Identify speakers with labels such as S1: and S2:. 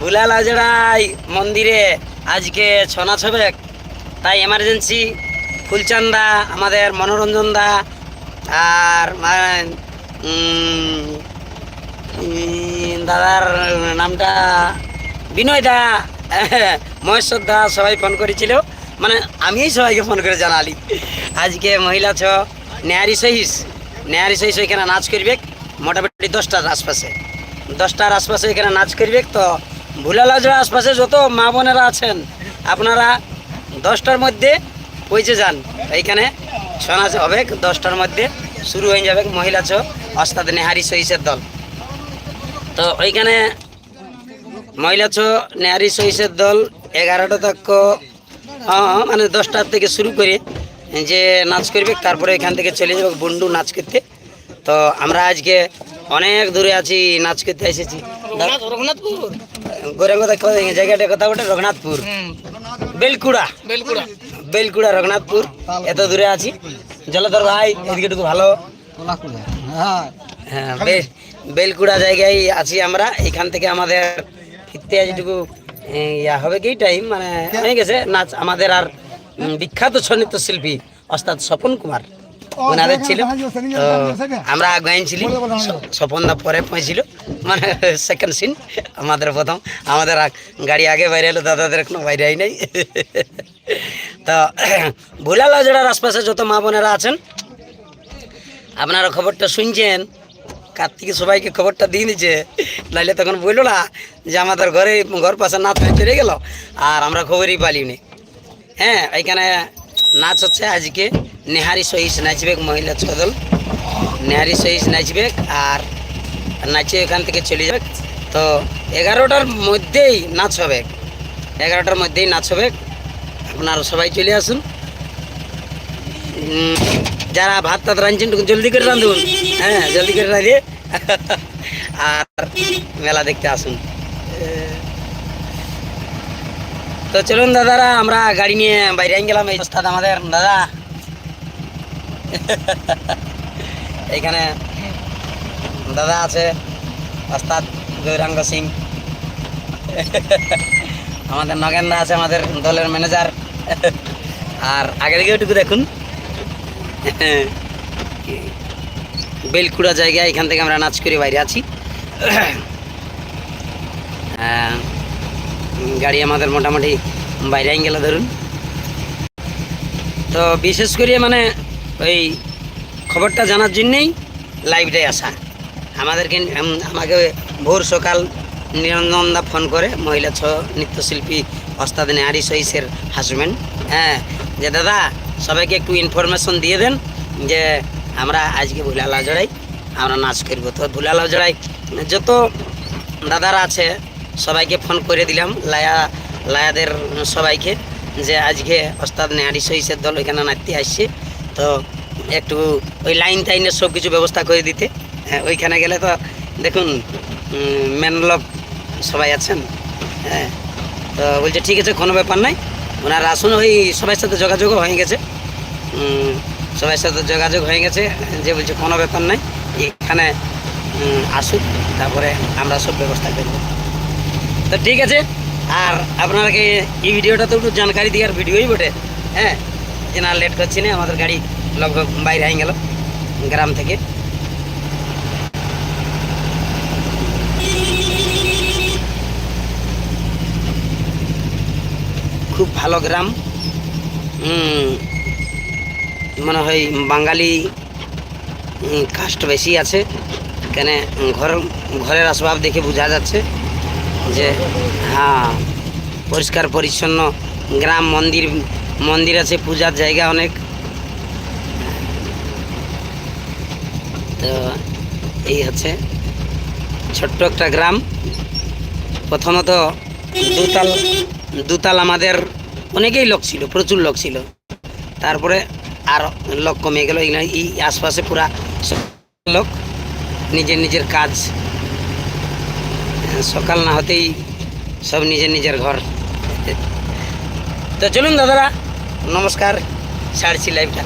S1: ভুলাল আজড়াই মন্দিরে, আজকে ছনা ছবে তাই এমার্জেন্সি ফুলচান্দা, আমাদের মনোরঞ্জন দা আর দাদার নামটা বিনয় দা, মহেশ্বর দা সবাই ফোন করেছিল। মানে আমিই সবাইকে ফোন করে জানালি। আজকে মহিলা ছ নেয়ারি সহিস নেয়ারি সহিস ওইখানে নাচ করবে মোটামুটি দশটার আশপাশে। দশটার আশপাশে এখানে নাচ করবে তো ভুলালাজের আশপাশে যত মা বোনেরা আছেন, আপনারা দশটার মধ্যে পৌঁছে যান। এইখানে ছৌ নাচ হবে দশটার মধ্যে শুরু হয়ে যাবে মহিলা ছ অস্তাদ নেহারি সহিসের দল। তো ওইখানে মহিলা ছ নেহারি সহিসের দল এগারোটা তক মানে দশটার থেকে শুরু করে যে নাচ করবে, তারপরে এখান থেকে চলে যাবে বন্ডু নাচ করতে। তো আমরা আজকে অনেক দূরে আছি, নাচ করতে এসেছি।
S2: রঘুনাথপুর?
S1: গৌরাঙ্গ জায়গাটা কথা বটে রঘুনাথপুর বেলকুড়া
S2: বেলকুড়া
S1: বেলকুড়া রঘুনাথপুর এত দূরে আছি জলধর ভাই এদিকে একটু ভালো হ্যাঁ বেশ বেলকুড়া জায়গায় আছি আমরা এখান থেকে আমাদের ফিরতে যেটুকু ইয়া হবে কি টাইম মানে হয়ে গেছে নাচ আমাদের আর বিখ্যাত ছন্নিত শিল্পী অর্থাৎ স্বপন কুমার ওনাদের ছিল তো আমরা গাইছিলি স্বপন দা পরে পৌঁছিল মানে সেকেন্ড সিন আমাদের প্রথম। আমাদের গাড়ি আগে বাইরে এলো, দাদাদের এখনও বাইরে আই নাই। তো, ভুলালা জেলার আশপাশে যত মা বোনেরা আছেন, আপনারা খবরটা শুনছেন, কার্তিকে সবাইকে খবরটা দিয়ে দিচ্ছে নাইলে তখন বলল না যে আমাদের ঘরে ঘর পাশে নাচ চলে গেল, আর আমরা খবরই পালিনি। হ্যাঁ এখানে নাচ হচ্ছে আজকে নেহারি সহিস নাচবে মহিলা ছদল। নেহারি সহিস নাচবে আর নাচে এখান থেকে চলে যাবে। তো এগারোটার মধ্যেই নাচ হবে। এগারোটার মধ্যেই নাচ হবে। আপনারা সবাই চলে আসুন। যারা ভাত টাত রাঁধছেন জলদি করে রাঁধুন। হ্যাঁ জলদি করে রাঁধে আর মেলা দেখতে আসুন। তো চলুন দাদারা, আমরা গাড়ি নিয়ে বাইরে গেলাম। এই ওস্তাদ আমাদের, দাদা। এইখানে দাদা আছে, ওস্তাদ গৌরাঙ্গ সিং আমাদের নগেন্দা আছে, আমাদের দলের ম্যানেজার। আর আগে দিকে একটু দেখুন। বেলকুড়া জায়গায় এখান থেকে আমরা নাচ করে বাইরে আছি। গাড়ি আমাদের মোটামুটি বাইরে গেল ধরুন। তো বিশেষ করে মানে ওই খবরটা জানার জন্যেই লাইভটাই আসা। আমাদেরকে আমাকে ভোর সকাল নিরঞ্জনদা ফোন করে, মহিলা ছ নৃত্যশিল্পী ওস্তাদ নেহারি সহিসের হাজব্যান্ড হ্যাঁ যে দাদা, সবাইকে একটু ইনফরমেশন দিয়ে দেন যে আমরা আজকে ভুলালা জড়াই, আমরা নাচ করব। তো ভুলালা জড়াই, যত দাদারা আছে, সবাইকে ফোন করে দিলাম, লায়া, লায়াদের সবাইকে, যে আজকে ওস্তাদ নেহারি সহিসের দল ওইখানে নাচতে আসছে। তো একটু ওই লাইন টাইনের সব কিছু ব্যবস্থা করে দিতে। হ্যাঁ, ওইখানে গেলে তো দেখুন লোক সবাই আছেন হ্যাঁ। তো বলছে ঠিক আছে কোনো ব্যাপার নাই। ওনার আসুন ওই সবার সাথে যোগাযোগও হয়ে গেছে। সবার সাথে যোগাযোগ হয়ে গেছে যে বলছে কোনো ব্যাপার নাই এখানে আসুক তারপরে আমরা সব ব্যবস্থা করব। তো ঠিক আছে আর আপনাকে এই ভিডিওটা তো একটু জানকারি দেওয়ার ভিডিওই বটে হ্যাঁ। যে না লেট করছি না আমাদের গাড়ি লগভগ বাইরে হয়ে গেল গ্রাম থেকে। খুব ভালো গ্রাম। মনে হয় বাঙালি কাস্ট বেশি আছে। কেন ঘর, ঘরের আসবাব দেখে বোঝা যাচ্ছে যে হ্যাঁ পরিষ্কার পরিচ্ছন্ন গ্রাম, মন্দির মন্দির আছে, পূজার জায়গা অনেক। তো এই হচ্ছে ছোট্ট একটা গ্রাম। প্রথমত দুতাল দুতাল আমাদের অনেকেই লোক ছিল, প্রচুর লোক ছিল। তারপরে আর লোক কমে গেল এগুলো এই আশপাশে পুরা লোক নিজের নিজের কাজ। সকাল না হতেই সব নিজের নিজের ঘর। তো চলুন দাদারা, নমস্কার, ছাড়ছি লাইভটা